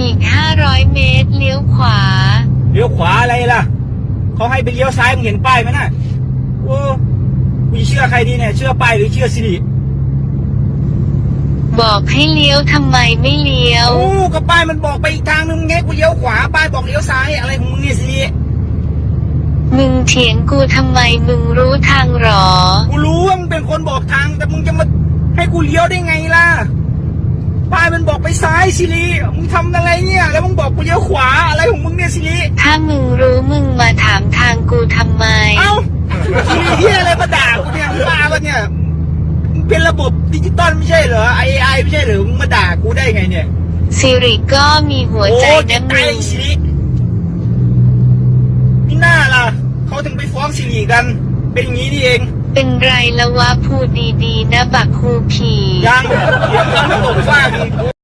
อีก 500 เมตร เลี้ยวขวา เลี้ยวขวาอะไรล่ะ เขาให้ไปเลี้ยวซ้ายมึงเห็นป้ายไหมน่ะโอ้กูเชื่อใครดีเนี่ย เชื่อป้ายหรือเชื่อสิริบอกให้เลี้ยวทำไมไม่เลี้ยว โอ้ก็ป้ายมันบอกไปอีกทางนึงไงกูเลี้ยวขวา ป้ายบอกเลี้ยวซ้ายอะไรของมึงเนี่ยสิริมึงเถียงกูทำไมมึงรู้ทางหรอ กูรู้ว่ามึงเป็นคนบอกทางแต่มึงจะมาให้กูเลี้ยวได้ไงล่ะ ป้ายมันบอกไปซ้ายสิริมึงทำอะไรเนี่ย แล้วมึงบอกกูเลี้ยวขวาอะไรของมึงเนี่ยสิริถ้ามึงรู้มึงมาถามทางกูทำไม เอ้าสิริเฮียอะไรมาด่ากูเนี่ยมึงบ้าปะเนี่ยมึงเป็นระบบดิจิตอลไม่ใช่เหรอไอไอไม่ใช่เหรอมึงมาด่ากูได้ไงเนี่ยสิริก็มีหัวใจโอ้นะตามึยงสิรินี่หน้าล่ะเขาถึงไปฟ้องสิริกัน เป็นอย่างนี้นี่เอง เป็นไรละวะพูดดีๆนะบักคูผี ยังยวยังไม่ตกฟากอีก